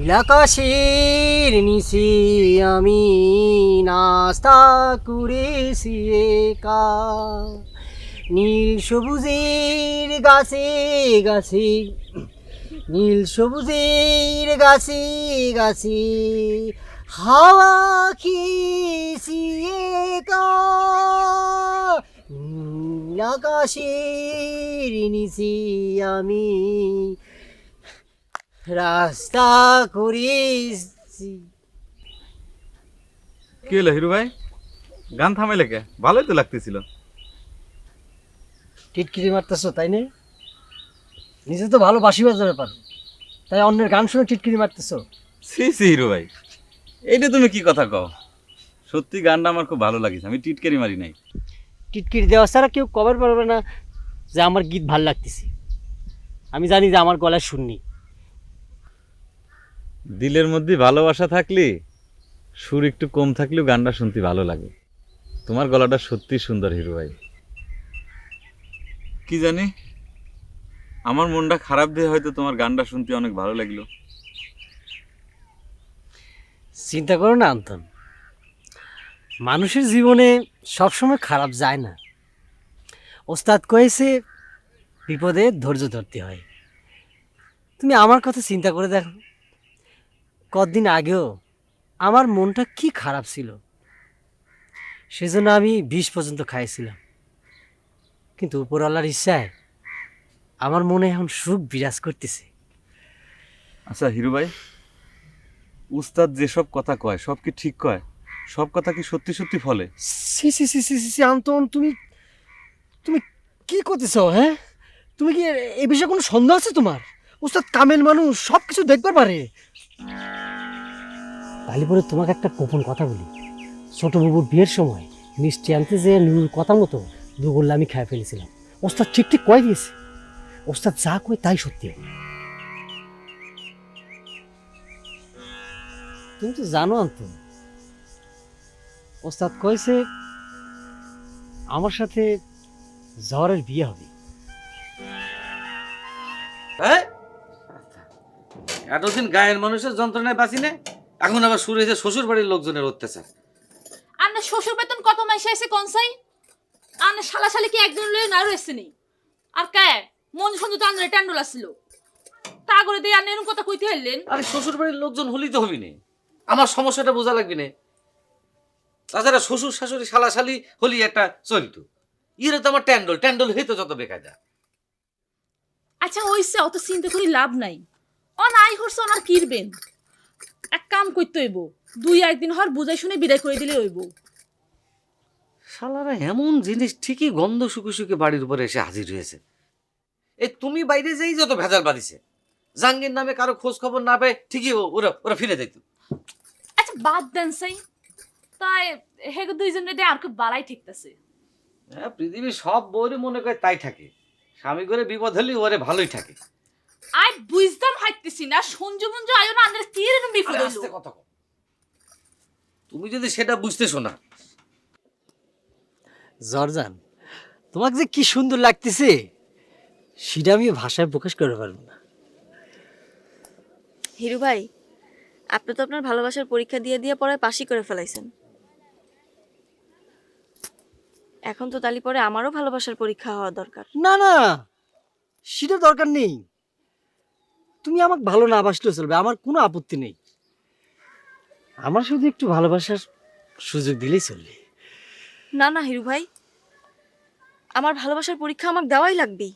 নীলাকাশের নিচে আমি নাস্তা করেছি একা। নীল সবুজের গাছে গাছে, নীল সবুজের গাছে গাছে হাওয়া খেয়েছি একা। নীল আকাশের আমি রাস্তা করেছি কি হলো হিরু ভাই? গান থামাইলে কে? ভালোই তো লাগতেছিল। টিটকিরি মারতেছো তাই না? নিজে তো ভালো বাসি বাজারে পারো তাই অন্যের গান শুনে টিটকিরি মারতেছো। সি সি হিরু ভাই। এইটা তুমি কি কথা কও? সত্যি গানটা আমার খুব ভালো লাগিছে। আমি টিটকারি মারি নাই। টিটকিরি দেওয়া ছাড়া কেউ কভার পারবে না যে আমার গীত ভালো লাগতেছে। আমি জানি যে আমার গলায় শুননি দিলের মধ্যে ভালোবাসা থাকলে সুর একটু কম থাকলেও গানটা শুনতে ভালো লাগে। তোমার গলাটা সত্যি সুন্দর হিরো ভাই। কি জানি? আমার মনটা খারাপ দিয়ে হয়তো তোমার গানটা শুনতে অনেক ভালো লাগল। চিন্তা করো না আন্তন। মানুষের জীবনে সবসময় খারাপ যায় না। ওস্তাদ কয়েছে বিপদে ধৈর্য ধরতে হয়। তুমি আমার কথা চিন্তা করে দেখো। কতদিন আগেও আমার মনটা কি খারাপ ছিল। সেজন্য আমি বিষ পর্যন্ত খাইছিলাম। কিন্তু উপরওয়ালার ইচ্ছায় আমার মনে এখন সুখ বিরাজ করতেছে। আচ্ছা হিরু ভাই উস্তাদ যেসব কথা কয় সব কি ঠিক কয়? সব কথা কি সত্যি সত্যি ফলে? সি সি সি সি সি আন্তন তুমি তুমি কি করতেছ হ্যাঁ? তুমি কি এ- বিষয়ে কোনো সন্দেহ আছে তোমার? উস্তাদ কামেল মানুষ সব কিছু দেখতে পারে। তাহলে পরে তোমাকে একটা গোপন কথা বলি। ছোট বাবুর বিয়ের সময় মিষ্টি আনতে যে নুরুর কথা মতো দুগোল্লা আমি খেয়ে ফেলেছিলাম। ওস্তাদ ঠিক ঠিক কয়ে দিয়েছে। ওস্তাদ যা কয় তাই সত্যি। তুমি তো জানো আন্তন ওস্তাদ কয়েছে, আমার সাথে জহরের বিয়ে হবে। এতদিন গায়ের মানুষের যন্ত্রণায় বাঁচি না এখন আবার শুরু হয়েছে শ্বশুর বাড়ির লোকজনের অত্যাচার। আন্না শ্বশুর বেতন কত মাসে এসে কনসাই আন্না শালা শালি কি একজন লয়ে না রয়েছে নি? আর কে? মন সন্ধু তো আন্না ট্যান্ডল আসছিল। তা করে দিয়ে আন্না এরকম কথা কইতে হইলেন? আরে শ্বশুর বাড়ির লোকজন হলেই তো হবি না। আমার সমস্যাটা বোঝা লাগবে না। তাছাড়া শ্বশুর শাশুড়ি শালা শালি হলি একটা চলিত ইরে তো আমার ট্যান্ডল ট্যান্ডল হইতো যত বেকার বেকায়দা আচ্ছা হইছে অত চিন্তা করি লাভ নাই। অ নাই হরছে অনার কিরবেন? এক কাম করতে হইব দুই একদিন হর বুঝাই শুনে বিদায় করে দিলে হইব। শালারা এমন জিনিস ঠিকই গন্ধ শুকে শুকে বাড়ির উপরে এসে হাজির হয়েছে। এই তুমি বাইরে যেই যত ভেজাল জাঙ্গির নামে কারও খোঁজ খবর না পেয়ে ঠিকই ওরা ওরা ফিরে যাইত। আচ্ছা বাদ দেন সাই তাই হেগে দুইজন রে আর খুব বালাই ঠিকতাছে। হ্যাঁ পৃথিবীর সব বউরই মনে করে তাই থাকে। স্বামী করে বিপদ হলে ওরে ভালোই থাকে। আই বুঝতাম হাইতেছি না সঞ্জু মঞ্জু আয়ো না আন্দের তীর এরকম বিপদ হইল? আস্তে কথা কও। তুমি যদি সেটা বুঝতে শোনা জর্জান তোমাকে যে কি সুন্দর লাগতেছে সেটা আমি ভাষায় প্রকাশ করতে পারব না। হিরু ভাই আপনি তো আপনার ভালোবাসার পরীক্ষা দিয়ে দিয়ে পরে পাশই করে ফেলাইছেন। এখন তো তালি পরে আমারও ভালোবাসার পরীক্ষা হওয়া দরকার। না না সেটা দরকার নেই। তুমি আমাকে ভালো না বাসলেও চলবে আমার কোনো আপত্তি নেই। আমার শুধু একটু ভালোবাসার সুযোগ দিলেই চলবে। না না হিরু ভাই। আমার ভালোবাসার পরীক্ষা আমাকে দেওয়াই লাগবেই।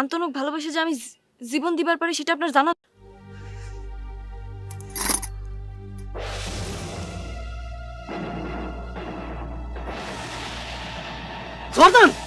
আন্তনক ভালোবাসে যে আমি জীবন দিবার পারি সেটা আপনার জানা জর্দান